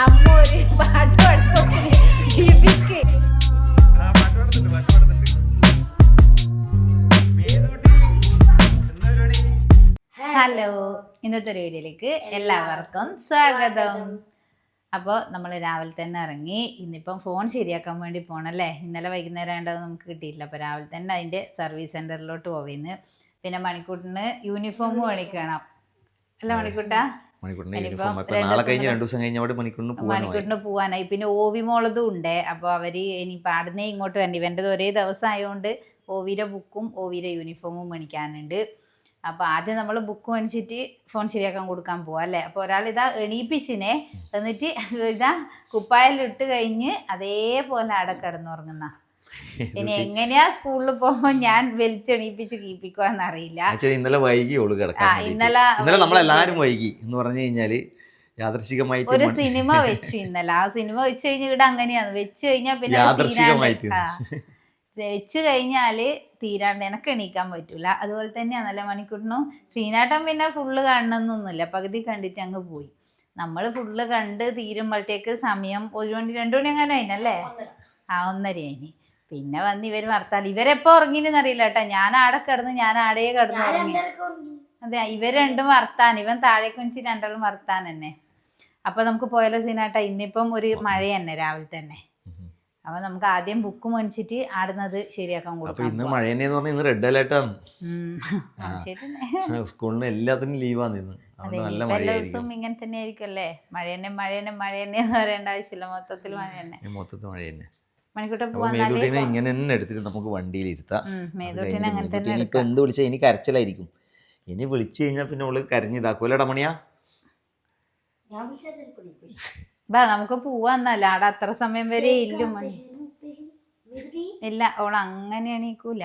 അമ്മ ഒരു പാട്ട്. മേതുകുട്ടി, ഹലോ ഇന്നത്തെ ഒരു വീഡിയോയിലേക്ക് എല്ലാവർക്കും സ്വാഗതം. അപ്പോൾ നമ്മൾ രാവിലെ തന്നെ ഇറങ്ങി ഇന്നിപ്പം ഫോൺ ശരിയാക്കാൻ വേണ്ടി പോകണല്ലേ ഇന്നലെ വൈകുന്നേരം ആയതുകൊണ്ട് നമുക്ക് കിട്ടിയില്ല. അപ്പോൾ രാവിലെ തന്നെ അതിന്റെ സർവീസ് സെന്ററിലോട്ട് പോവുന്നു. പിന്നെ മണിക്കൂട്ടിന് യൂണിഫോം മേടിക്കണം അല്ല മണിക്കൂട്ടാ? മണിക്കൂറിന്റെ ഇനിയിപ്പം യൂണിഫോം ഇപ്പൊ രണ്ട് നാളെ ദിവസം കഴിഞ്ഞ് കൂടെ- രണ്ടു ദിവസം കഴിഞ്ഞ മണിക്കൂറിന് പോകാനായി പോവാനായി. പിന്നെ ഓവി മോളതും ഉണ്ട്. അപ്പോൾ അവർ ഇനി പാടുന്നേ ഇങ്ങോട്ട് വരണ്ട. ഇവന്റെത് ഒരേ ദിവസം ആയതുകൊണ്ട് ഓവിയുടെ ബുക്കും ഓവിയുടെ യൂണിഫോമും മേടിക്കാനുണ്ട്. അപ്പോൾ ആദ്യം നമ്മൾ ബുക്ക് മേടിച്ചിട്ട് ഫോൺ ശരിയാക്കാൻ കൊടുക്കാൻ പോവാം അല്ലേ? അപ്പോൾ ഒരാൾ ഇതാ എണീപ്പിച്ചിനെ. എന്നിട്ട് ഇതാ കുപ്പായലിട്ട് കഴിഞ്ഞ് അതേപോലെ അടക്കടന്നുറങ്ങുന്ന കിടന്നുറങ്ങുന്ന ഇനി എങ്ങനെയാ സ്കൂളിൽ പോകുമ്പോ ഞാൻ വലിച്ചെണീപ്പിച്ച് കീപ്പിക്കുവാന്ന് അറിയില്ല. എന്നുവെച്ചാൽ ഇന്നലെ വൈകി ഓൾ കിടക്കാൻ ആ, ഇന്നലെ ഇന്നലെ നമ്മളെല്ലാരും വൈകി. എന്ന് പറഞ്ഞു കഴിഞ്ഞാൽ ഒരു സിനിമ വെച്ചു ഇന്നലെ ആ സിനിമ വെച്ച് കഴിഞ്ഞ ഇവിടെ അങ്ങനെയാണ്. വെച്ച് കഴിഞ്ഞാൽ പിന്നെ ആ. വെച്ച് കഴിഞ്ഞാൽ തീരാണ്ട് എനക്ക് എണീക്കാൻ പറ്റൂല. അതുപോലെ തന്നെയാണല്ലേ മണിക്കൂറിനും ശ്രീനാട്ടം പിന്നെ ഫുള്ള് കാണണമെന്നൊന്നുമില്ല പകുതി കണ്ടിട്ട് അങ്ങ് പോയി. നമ്മൾ ഫുള്ള് കണ്ട് തീരുമ്പോഴത്തേക്ക് സമയം ഒരു മണി രണ്ടു മണി അങ്ങനെ അതിനല്ലേ ആ ഒന്നര അതിന് പിന്നെ വന്ന് ഇവർ വർത്താൽ ഇവരെപ്പോ ഉറങ്ങിനെന്ന് അറിയില്ല കേട്ടോ. ഞാൻ ആടെ കിടന്ന് ഞാൻ ആടെ കിടന്ന് ഉറങ്ങി. അതെ ഇവർ രണ്ടും വർത്താൻ ഇവൻ താഴെ കുഞ്ചി രണ്ടാളും വർത്താൻ തന്നെ. അപ്പൊ നമുക്ക് പോയാലോ സീനാട്ടാ ഇന്നിപ്പം ഒരു മഴ തന്നെ രാവിലെ തന്നെ. അപ്പൊ നമുക്ക് ആദ്യം ബുക്ക് മേടിച്ചിട്ട് ആടുന്നത് ശരിയാക്കാൻ കൊടുക്കും ഇന്ന് മഴ പറഞ്ഞാൽ ഇന്ന് റെഡ് അലേർട്ടാണ്. സ്കൂളിന് എല്ലാത്തിനും ലീവാണ് ഇന്ന്. നല്ല ദിവസവും ഇങ്ങനെ തന്നെ ആയിരിക്കും അല്ലേ? മഴ തന്നെ മഴ തന്നെ മഴ തന്നെ എന്ന് പറയേണ്ട ആവശ്യമില്ല. മൊത്തത്തിൽ മഴ തന്നെ. മൊത്തത്തിൽ മഴ തന്നെ. മേതുട്ടിനെ ഇങ്ങനെ തന്നെ എടുത്തിട്ട് നമുക്ക് വണ്ടിയിൽ ഇരുത്താം ഉം, അത് മേതൂട്ടിനെ കഴിഞ്ഞിട്ട് അങ്ങനെ തന്നെ ഇനിയിപ്പോ എടുക്കാം. എന്ത് വിളിച്ചാൽ ഇനി കരച്ചിലായിരിക്കും. ഇനി വിളിച്ചു കഴിഞ്ഞാൽ പിന്നെ ഓൾ കരഞ്ഞിതാക്കൂലടാ മണിയാ? ബാ നമുക്ക് പോവാന്നല്ല ആടെ അത്ര സമയം വരെ ഇല്ല മണി. ഇല്ല ഓൾ അങ്ങനെ എണീക്കൂല.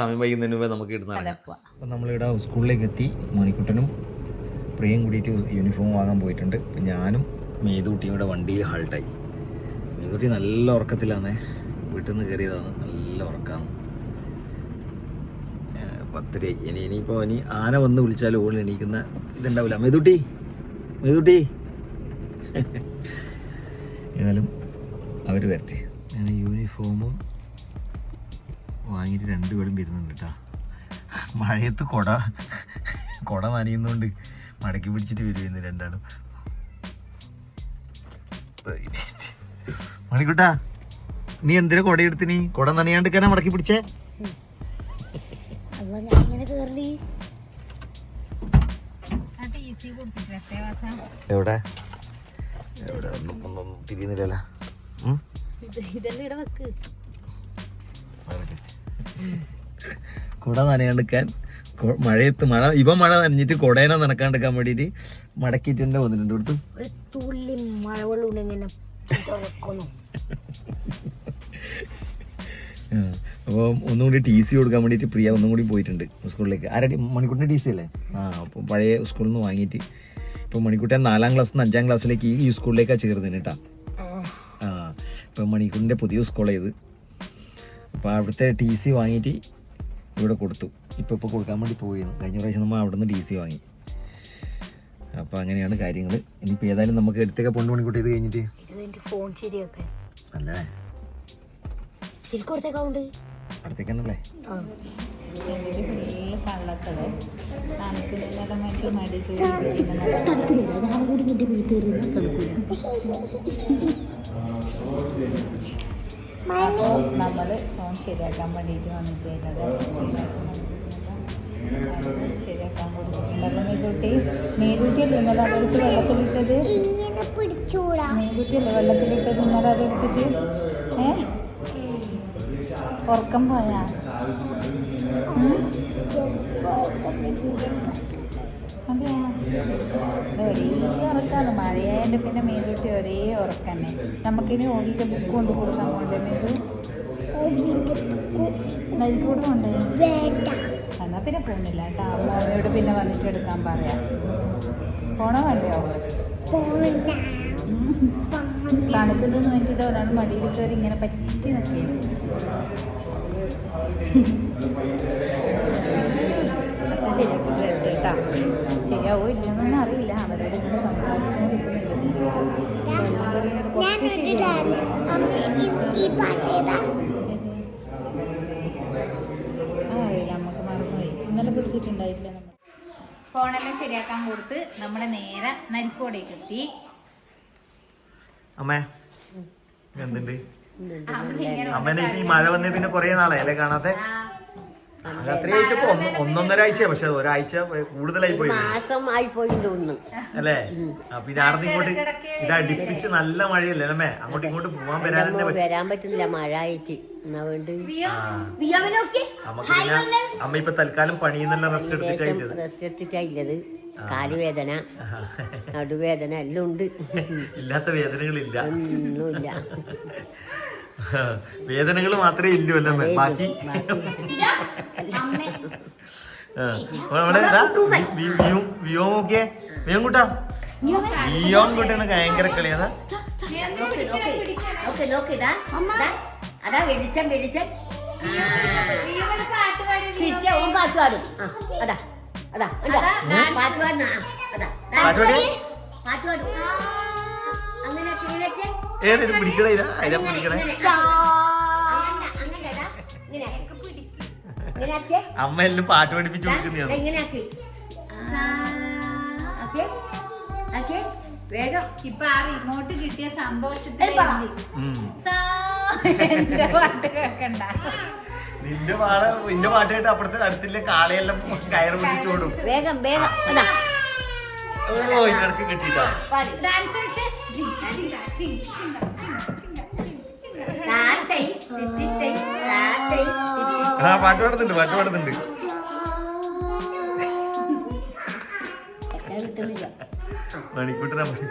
സമയം വൈകുന്നതിന് മുമ്പേ നമുക്ക് അപ്പം നമ്മളിവിടെ സ്കൂളിലേക്ക് എത്തി. മണിക്കുട്ടനും പ്രിയം കൂടിയിട്ട് യൂണിഫോം വാങ്ങാൻ പോയിട്ടുണ്ട്. അപ്പം ഞാനും മേതുട്ടിയും ഇവിടെ വണ്ടിയിൽ ഹാൾട്ടായി മേതുട്ടി നല്ല ഉറക്കത്തിലാണേ വീട്ടിൽ നിന്ന് കയറിയതാണ് നല്ല ഉറക്കാണ്. പത്തര. ഇനി ഇനിയിപ്പോൾ ഇനി ആന വന്ന് വിളിച്ചാൽ ഓൾ എണീക്കുന്ന ഇതുണ്ടാവില്ല. മേതുട്ടി മേതുട്ടി. ഏതായാലും അവർ വരട്ടെ. ഞാൻ യൂണിഫോമും വാങ്ങിയിട്ട് രണ്ടുപേരും വരുന്നുണ്ട് കേട്ടോ മഴയത്ത് കുട കുട നനയുന്നുണ്ട് മടക്കി പിടിച്ചിട്ട് വരുമെന്ന് രണ്ടാളും. മണിക്കുട്ടാ നീ എന്തിനാ കൊട എടുത്തിനി കൊട നനയാണ്ടിക്കാനാ മടക്കി പിടിച്ചേ? എവിടെ? എവിടെ? ഒന്നും ഒന്നും വെക്ക്. കുട നനയാണ്ടിക്കാൻ മഴയത്ത് മഴ ഇവ മഴ നനഞ്ഞിട്ട് കൊടേനെ നനക്കാണ്ടിക്കാൻ വേണ്ടിയിട്ട് മടക്കിട്ട് തന്നെ വന്നിട്ടുണ്ട്. ഇവിടുത്തെ തുള്ളി തുറക്കുന്നു അപ്പോൾ ഒന്നും കൂടി ടി സി കൊടുക്കാൻ വേണ്ടിയിട്ട് പ്രിയ ഒന്നും കൂടി പോയിട്ടുണ്ട് സ്കൂളിലേക്ക്. ആരടി? മണിക്കുട്ടിന്റെ ടി സി അല്ലേ? ആ അപ്പോൾ പഴയ സ്കൂളിൽ നിന്ന് വാങ്ങിയിട്ട്. ഇപ്പോൾ മണിക്കൂട്ടൻ നാലാം ക്ലാസ് നിന്ന് അഞ്ചാം ക്ലാസ്സിലേക്ക് ഈ സ്കൂളിലേക്കാണ് ചേർന്നത് കേട്ടോ. ആ. ഇപ്പം മണിക്കുട്ടിന്റെ പുതിയ സ്കൂളേത് അപ്പോൾ അവിടുത്തെ ടി സി വാങ്ങിയിട്ട് ഇവിടെ കൊടുത്തു. ഇപ്പോൾ ഇപ്പോൾ കൊടുക്കാൻ വേണ്ടി പോയിരുന്നു കഴിഞ്ഞ പ്രാവശ്യം നമ്മൾ അവിടെ നിന്ന് ടി സി വാങ്ങി. അപ്പോൾ അങ്ങനെയാണ് കാര്യങ്ങൾ ഇനിയിപ്പോൾ ഏതായാലും നമുക്ക് എടുത്തൊക്കെ പൊണ്ണു മണിക്കൂട്ടി ഇത് കഴിഞ്ഞിട്ട്. ഫോൺ ശരിയാക്കാൻ അല്ലേ? ശരിക്കും കൊടുത്തേക്കാവുണ്ട് അടുത്തേക്ക് തന്നെയല്ലേ ഇതിൽ ഫുള്ള് കള്ളത്തത് തണുക്കുന്നതിനെല്ലാം മറ്റു മടി കയറിയിരിക്കുന്നത് തണുപ്പില്ല നാളെ കൂടി കൂട്ടി വീട്ടിൽ കയറി തണുപ്പില്ല നമ്മൾ ഫോൺ ശരിയാക്കാൻ വേണ്ടിയിട്ട് വന്നിട്ട് ശരിയാക്കാൻ കൊടുത്തിട്ടുണ്ടല്ലോ മേതൂട്ടി മേതൂട്ടിയല്ലേ ഇന്നലെ അതെടുത്ത് വെള്ളത്തിലിട്ടത്? ഇങ്ങനെ പിടിച്ചൂടാ. മേതൂട്ടിയല്ലേ വെള്ളത്തിലിട്ടത് ഇന്നലെ അതെടുത്തിട്ട്? ഏ? ഉറക്കം പോയാ? അതെയാ? ഒരേ ഉറക്കാണ്. മഴയായതിന്റെ പിന്നെ മേതുട്ടി ഒരേ ഉറക്കന്നെ. നമുക്കിനി ഓടിയിട്ട് ബുക്ക് കൊണ്ട് കൊടുക്കാൻ പോണ്ടേ മേതു? എന്നാ പിന്നെ പോകുന്നില്ല കേട്ടോ. അമ്മയോട് പിന്നെ വന്നിട്ട് എടുക്കാൻ പറയാം. പോണോ വേണ്ടയോ? തണുക്കുന്നതെന്ന് പറ്റിയത് ഒരാൾ മടിയിൽ കയറി ഇങ്ങനെ പറ്റി നിൽക്കുന്നു ശരിയാക്കി കേട്ടോ. ശരിയാവോ ഇല്ലെന്നൊന്നും അറിയില്ല. അവരോട് ഇങ്ങനെ സംസാരിച്ചുകൊണ്ടിരിക്കുന്നുണ്ട് കുറച്ച് ശരിയാവും ഈ പാട്ടേതാ ആ അറിയില്ല നമുക്ക് മറന്നുപോയി ഇന്നലെ പിടിച്ചിട്ടുണ്ടായില്ല നമ്മൾ. ഫോണെല്ലാം ശരിയാക്കാൻ കൊടുത്ത് നമ്മുടെ നേരെ നരിക്കോടേക്ക് എത്തി അമ്മേ എന്തുണ്ട് അമ്മ അമ്മേനെ ഈ മഴ വന്നേ പിന്നെ കൊറേ അത്രയായിട്ട് ഇപ്പൊ ഒന്നൊന്നര ആഴ്ച പക്ഷെ ഒരാഴ്ച കൂടുതലായി പോയി. മാസമായി ആയി പോയി തോന്നുന്നു അല്ലേ പിന്നെ ഇങ്ങോട്ട് ഇത് അടുപ്പിച്ച് നല്ല മഴയല്ലേ അല്ലേ അങ്ങോട്ട് ഇങ്ങോട്ട് പോവാൻ വരാൻ പറ്റുന്നില്ല മഴ ആയിട്ട്. അമ്മ ഇപ്പൊ തൽക്കാലം പണിയെന്നെല്ലാം റെസ്റ്റ് എടുത്തിട്ടായില്ലത്. റെസ്റ്റ് എടുത്തിട്ടില്ലത് കാലുവേദന. നടുവേദന എല്ലാം ഉണ്ട്. ഇല്ലാത്ത വേദനകളില്ല. ഒന്നുമില്ല. വേദനകൾ മാത്രമേ ഇല്ലല്ലോ അല്ലേ ബാക്കി ഭയങ്കര കളിയാണ് അതാ വെളിച്ചം വെളിച്ചം. പാട്ട് പാടി ചിരിച്ച ഓൻ പാട്ട് പാടും. ആ അതാ അതാ കണ്ടോ? പാട്ട് പാടുന്ന അതാ. പാട്ട് പാടും അങ്ങനെ പിടിക്കണേ പിടിക്കണേ. ഇങ്ങനെ. ഇങ്ങനെ. ആക്കിയേ അമ്മ എല്ലാം പാട്ട് പഠിപ്പിച്ചു കൊടുക്കുന്നതാണ്. എങ്ങനെയാക്കി വേഗം. ഇപ്പൊ ആ റിമോട്ട് കിട്ടിയ സന്തോഷത്തിൽ. എന്റെ പാട്ട് കേൾക്കണ്ട നിന്റെ പാട നിന്റെ പാട്ട് കേട്ട് അപ്പുറത്തെ അടുത്തില്ല കാളയെല്ലാം കയറ് പിടിച്ചോടും വേഗം വേഗം അതാ. ഓ ഇതിനടക്ക് കിട്ടിട്ടാ പാടി. ഡാൻസ് ആ പാട്ട് പാടുന്നുണ്ട് പാട്ട് പാടുന്നുണ്ട്. മണിക്കൂട്ടറാ മണി.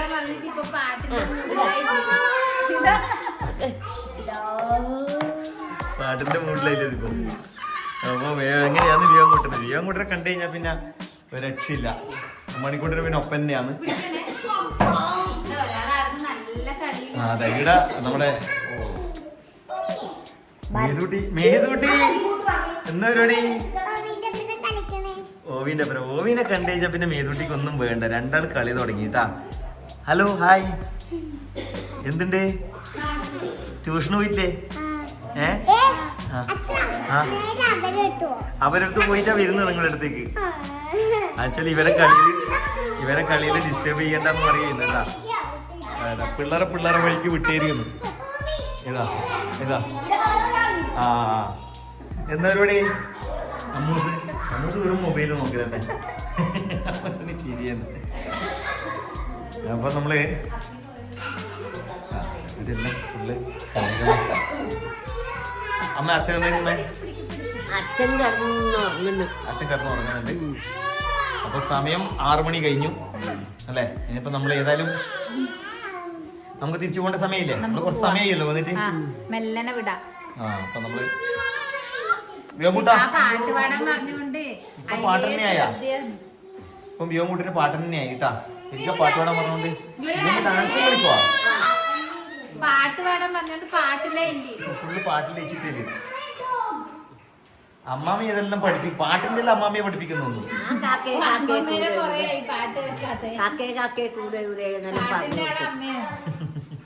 പാട്ട് പാടാൻ പറഞ്ഞിട്ട് ഇപ്പൊ. ഇതാ. പാട്ടിന്റെ മൂഡിലായില്ലേ ഇതിപ്പോ. അപ്പൊ വേ- എങ്ങനെയാന്ന് വിയോം കൂട്ടുന്നത് വിയോം കൂട്ടരെ കണ്ടു കഴിഞ്ഞാൽ പിന്നെ ഒരു രക്ഷയില്ല. മണിക്കൂട്ടർ പിന്നെ ഒപ്പം തന്നെയാണ്. ആ അതെ ഇവിടെ നമ്മുടെ മേതൂട്ടി മേതൂട്ടി എന്താ പരിപാടി? ഓവിന്റെ ഓവിനെ കണ്ടു കഴിഞ്ഞാൽ പിന്നെ മേതൂട്ടിക്ക് ഒന്നും വേണ്ട. രണ്ടാൾ കളി തുടങ്ങിട്ടാ ഹലോ ഹായ് എന്തുണ്ട്? ട്യൂഷന് പോയില്ലേ ഏ? അവരടുത്ത് പോയിട്ടാ വരുന്നത് നിങ്ങളുടെ അടുത്തേക്ക്? ആക്ച്വലി ഇവരെ കളിയിൽ ഇവരെ കളിയിൽ ഡിസ്റ്റർബ് ചെയ്യണ്ടെന്ന് പറയുന്നുണ്ടാ പിള്ളേരെ പിള്ളേരെ വഴിക്ക് വിട്ടേരിക്കുന്നു. ഇതാ ഇതാ ആ എന്താ പരിപാടി? അമ്മൂസ്. അമ്മൂസ് വെറും മൊബൈൽ നോക്കലല്ലേ? അമ്മൂസിന് ചിരിയെന്ന് അപ്പൊ നമ്മളെ ആ, ഇതെല്ലാം ഫുള്ള്. അമ്മ അച്ഛൻ എന്താ അച്ഛൻ കിടന്നുറങ്ങുന്നു അച്ഛൻ കിടന്ന് ഉറങ്ങുന്നുണ്ട് അപ്പൊ സമയം ആറു മണി കഴിഞ്ഞു. അല്ലേ? ഇനിയിപ്പോ നമ്മൾ ഏതായാലും നമുക്ക് തിരിച്ചു പോകേണ്ട സമയമില്ലേ? നമ്മൾ കുറച്ച് സമയമായല്ലോ വന്നിട്ട്. മെല്ലനെ വിടാം. ആ അപ്പൊ നമ്മൾ പാട്ട് തന്നെയായാ? ഇപ്പം വ്യോമൂട്ടിന്റെ പാട്ട് തന്നെയായി കേട്ടാ. എനിക്ക് പാട്ട് പാടാൻ പറഞ്ഞോണ്ട്. ഡാൻസ് കളിക്കുവാ പാട്ട് പാടാൻ പറഞ്ഞോണ്ട് പാട്ടിലേ ഇല്ലേ ഫുള്ള് പാട്ടിൽ വെച്ചിട്ടില്ല അമ്മാമി ഇതെല്ലാം പഠിപ്പിക്കും പാട്ടിന്റെ എല്ലാം അമ്മാമിയെ പഠിപ്പിക്കുന്നു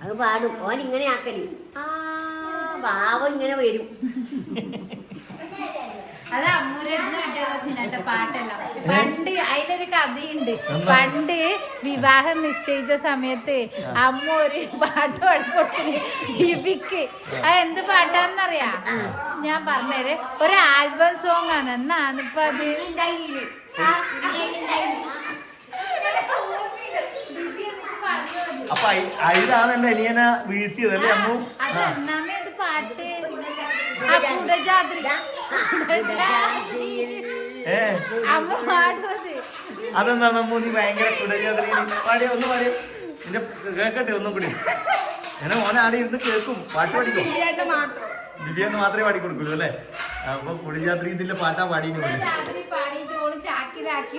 അത് പാടും. ഓൻ ഇങ്ങനെ ആക്കൽ. ആ ഭാവം ഇങ്ങനെ വരും. അത് അമ്മൂരടുത്ത് കിട്ടിയ പാട്ടെല്ലാം. പണ്ട് അതിലൊരു കഥയുണ്ട്. പണ്ട് വിവാഹം നിശ്ചയിച്ച സമയത്ത് അമ്മ ഒരു പാട്ട് പാടിക്കൊടുത്തിന് ലിപിക്ക് അത് എന്ത് പാട്ടാന്നറിയാ? ഞാൻ പറഞ്ഞേരെ. ഒരു ആൽബം സോങ് ആണ്. എന്നാണ് ഇപ്പൊ അത്? അതെന്നാമേ അപ്പൊ അയിലാണ് എന്റെ അനിയന വീഴ്ത്തിയത് അല്ലേ അമ്മു? അത് എന്നാമേ അത് പാട്ട്? ആ. കുടജാദ്രി അതെന്താ നമ്മ ഭയങ്കര പാടിയ ഒന്ന് പാടിയ. നിന്റെ കേക്കട്ടെ ഒന്നും കൂടി. എന്നെ മോനെ ആടെ ഇരുന്ന് കേൾക്കും. പാട്ട് പഠിക്കും? ദിവ്യാന്ന് മാത്രമേ പാടി കൊടുക്കുള്ളൂ അല്ലേ? അപ്പൊ കുടിജാത്രി ഇതിന്റെ പാട്ടാ പാടി ചാക്കിലാക്കി